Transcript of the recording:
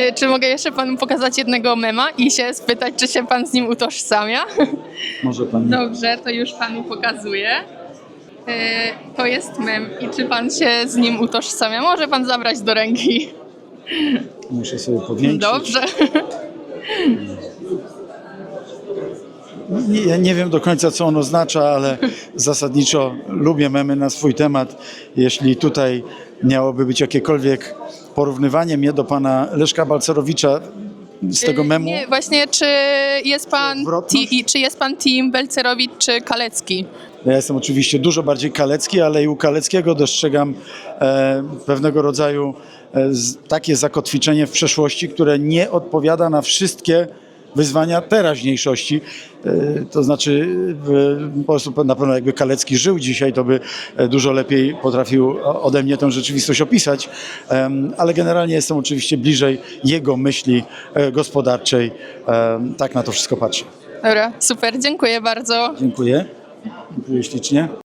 Y, Czy mogę jeszcze panu pokazać jednego mema i się spytać, czy się pan z nim utożsamia? Może pani. Dobrze, to już panu pokazuję. Y, To jest mem i czy pan się z nim utożsamia? Może pan zabrać do ręki. Muszę sobie powiększyć. Dobrze. Nie, nie wiem do końca, co on oznacza, ale zasadniczo lubię memy na swój temat. Jeśli tutaj miałoby być jakiekolwiek porównywanie mnie do pana Leszka Balcerowicza z tego Y, memu, Nie, właśnie, czy jest pan, Odwrotność? ti, czy jest pan team Belcerowicz czy Kalecki? ja jestem oczywiście dużo bardziej kalecki, ale i u Kaleckiego dostrzegam e, pewnego rodzaju e, z, takie zakotwiczenie w przeszłości, które nie odpowiada na wszystkie wyzwania teraźniejszości. E, to znaczy po prostu na pewno jakby Kalecki żył dzisiaj, to by e, dużo lepiej potrafił ode mnie tę rzeczywistość opisać, ale generalnie jestem oczywiście bliżej jego myśli e, gospodarczej. Tak na to wszystko patrzę. Dobra, super, dziękuję bardzo. Dziękuję. Dziękuję ślicznie.